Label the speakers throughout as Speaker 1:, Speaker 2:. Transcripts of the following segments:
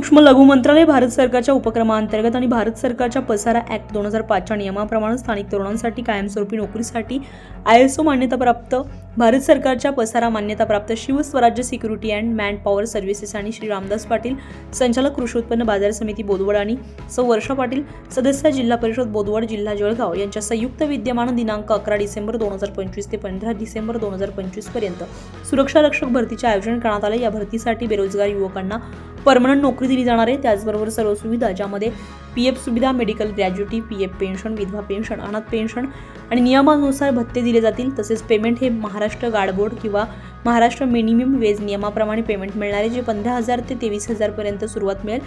Speaker 1: सूक्ष्म लघु मंत्रालय भारत सरकारच्या उपक्रमाअंतर्गत आणि भारत सरकारच्या पसारा ॲक्ट दोन हजार पाचच्या नियमाप्रमाणे स्थानिक तरुणांसाठी कायमस्वरूपी नोकरीसाठी आय एस ओ मान्यताप्राप्त भारत सरकारच्या पसारा मान्यताप्राप्त Shivswarajya security and man power services आणि श्री रामदास पाटील संचालक कृषी उत्पन्न बाजार समिती बोदवड आणि सौ वर्षा पाटील सदस्य जिल्हा परिषद बोदवड जिल्हा जळगाव यांच्या संयुक्त विद्यमान दिनांक अकरा डिसेंबर दोन हजार पंचवीस ते पंधरा डिसेंबर दोन हजार पंचवीसपर्यंत सुरक्षारक्षक सुरक्षा रक्षक भरतीचे आयोजन करण्यात आले. या भरतीसाठी बेरोजगार युवकांना परमनंट नोकरी दिली जाणार आहे. त्याचबरोबर सर्व सुविधा ज्यामध्ये पी एफ सुविधा medical gratuity P F pension विधवा पेन्शन अनाथ पेन्शन आणि नियमानुसार भत्ते दिले जातील. तसेच पेमेंट हे महाराष्ट्र गार्ड बोर्ड किंवा महाराष्ट्र मिनिमम वेज नियमाप्रमाणे पेमेंट मिळणार आहे जे पंधरा हजार ते तेवीस हजारपर्यंत सुरुवात मिळेल.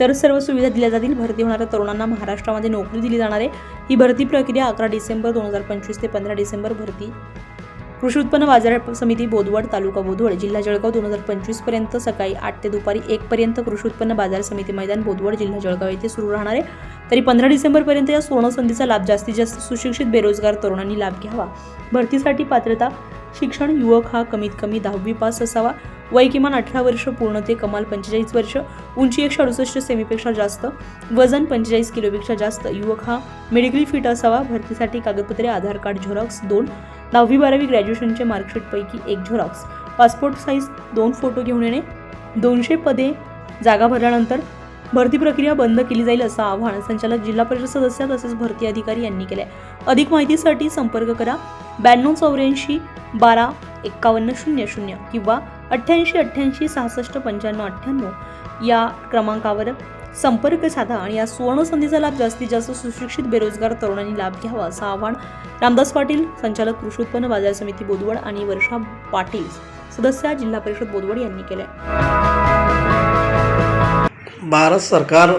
Speaker 1: तर सर्व सुविधा दिल्या जातील. भरती होणाऱ्या तरुणांना महाराष्ट्रामध्ये नोकरी दिली जाणार आहे. ही भरती प्रक्रिया अकरा डिसेंबर दोन हजार पंचवीस ते पंधरा डिसेंबर भरती कृषी उत्पन्न बाजार समिती बोदवड तालुका बोदवड जिल्हा जळगाव दोन हजार पंचवीसपर्यंत सकाळी आठ ते दुपारी एक पर्यंत कृषी उत्पन्न बाजार समिती मैदान बोदवड जिल्हा जळगाव येथे सुरू राहणार. आहे तरी पंधरा डिसेंबरपर्यंत या सुवर्ण संधीचा लाभ जास्तीत जास्त सुशिक्षित बेरोजगार तरुणांनी लाभ घ्यावा. भरतीसाठी पात्रता शिक्षण युवक हा कमीत कमी दहावी पास असावा. वय किमान अठरा वर्ष पूर्ण ते कमाल पंचेचाळीस वर्ष. उंची एकशे अडुसष्ट सेमीपेक्षा जास्त. वजन पंचेचाळीस किलोपेक्षा जास्त. युवक हा मेडिकली फिट असावा. भरतीसाठी कागदपत्रे आधार कार्ड झेरॉक्स दोन. दहावी बारावी ग्रॅज्युएशनचे मार्कशीटपैकी एक झेरॉक्स पासपोर्ट साईज दोन फोटो घेऊन येणे. दोनशे पदे जागा भरल्यानंतर भरती प्रक्रिया बंद केली जाईल असं आवाहन संचालक जिल्हा परिषद सदस्य तसेच भरती अधिकारी यांनी केले अधिक माहितीसाठी संपर्क करा. ब्याण्णव चौऱ्याऐंशी बारा एक्कावन्न शून्य शून्य किंवा अठ्ठ्याऐंशी अठ्ठ्याऐंशी सहासष्ट पंच्याण्णव अठ्ठ्याण्णव या क्रमांकावर संपर्क साधा आणि या सुवर्ण संधीचा लाभ जास्तीत जास्त सुशिक्षित बेरोजगार तरुणांनी लाभ घ्यावा असं आवाहन रामदास पाटील संचालक कृषी उत्पन्न बाजार समिती बोदवड आणि वर्षा पाटील सदस्य जिल्हा परिषद बोदवड यांनी केले
Speaker 2: भारत सरकार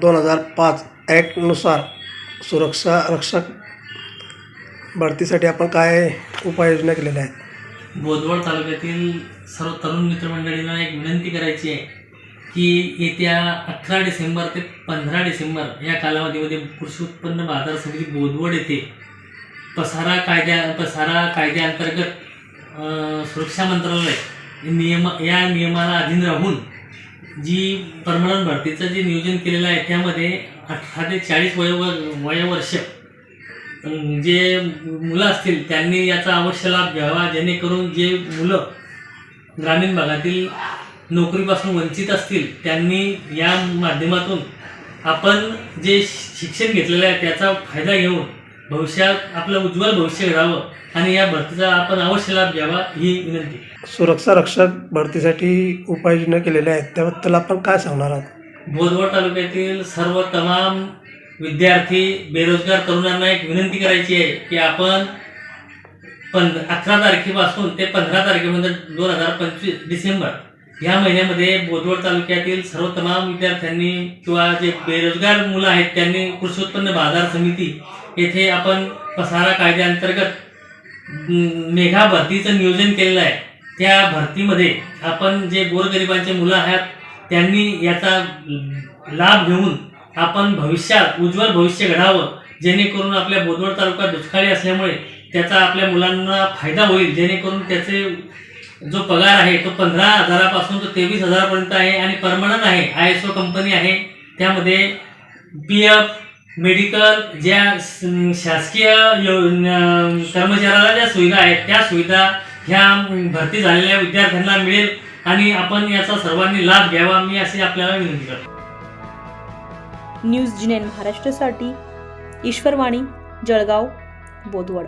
Speaker 2: दोन हजार पाच ॲक्टनुसार सुरक्षा रक्षक भरतीसाठी आपण काय उपाययोजना केलेल्या आहेत?
Speaker 3: बोदवड तालुक्यातील सर्व तरुण मित्रमंडळींना एक विनंती करायची आहे. की येत्या अठरा डिसेंबर ते पंधरा डिसेंबर या कालावधीमध्ये कृषी उत्पन्न बाजार समिती बोदवड येथे पसारा कायद्या पसारा कायद्याअंतर्गत सुरक्षा मंत्रालय नियम या नियमाला अधीन राहून जी परमनंट भरतीचं जे नियोजन केलेलं आहे त्यामध्ये अठरा ते चाळीस वयोव वयोवर्ष जे मुलं असतील त्यांनी याचा अवश्य लाभ घ्यावा जेणेकरून जे मुलं ग्रामीण भागातील नोकरीपासून वंचित असतील त्यांनी या माध्यमातून आपण जे शिक्षण घेतलेलं आहे त्याचा फायदा घेऊन भविष्यात आपलं उज्ज्वल भविष्य घडावं आणि या भरतीचा आपण अवश्य लाभ घ्यावा ही विनंती.
Speaker 2: सुरक्षा रक्षक भरतीसाठी उपाययोजना केलेल्या आहेत त्याबद्दल आपण काय सांगणार आहात?
Speaker 3: बोदवड तालुक्यातील सर्व तमाम विद्यार्थी बेरोजगार तरुणांना एक विनंती करायची आहे की आपण पंध अकरा तारखेपासून ते पंधरा तारखेपर्यंत दोन हजार पंचवीस डिसेंबर ह्या महिन्यामध्ये बोदवड तालुक्यातील सर्व तमाम विद्यार्थ्यांनी किंवा जे बेरोजगार मुलं आहेत त्यांनी कृषी उत्पन्न बाजार समिती येथे आपण पसारा कायद्याअंतर्गत मेघा भरतीचं नियोजन केलेलं आहे. त्या भरतीमध्ये आपण जे गोरगरिबांचे मुलं आहेत त्यांनी याचा लाभ घेऊन आपण भविष्यात उज्ज्वल भविष्य घडावं जेणेकरून आपल्या बोदवड तालुका दुष्काळी असल्यामुळे त्याचा आपल्या मुलांना फायदा होईल जेणेकरून त्याचे जो पगार आहे तो पंधरा हजारापासून तो तेवीस हजारापर्यंत आहे आणि परमनंट आहे आय एस ओ कंपनी आहे त्यामध्ये पी एफ मेडिकल ज्या शासकीय यो- कर्मचाऱ्याला ज्या सुविधा आहेत त्या सुविधा ह्या भरती झालेल्या विद्यार्थ्यांना मिळेल आणि आपण याचा सर्वांनी लाभ घ्यावा मी अशी आपल्याला विनंती करतो.
Speaker 1: न्यूज जिनेन महाराष्ट्रासाठी ईश्वरवाणी जळगाव बोदवड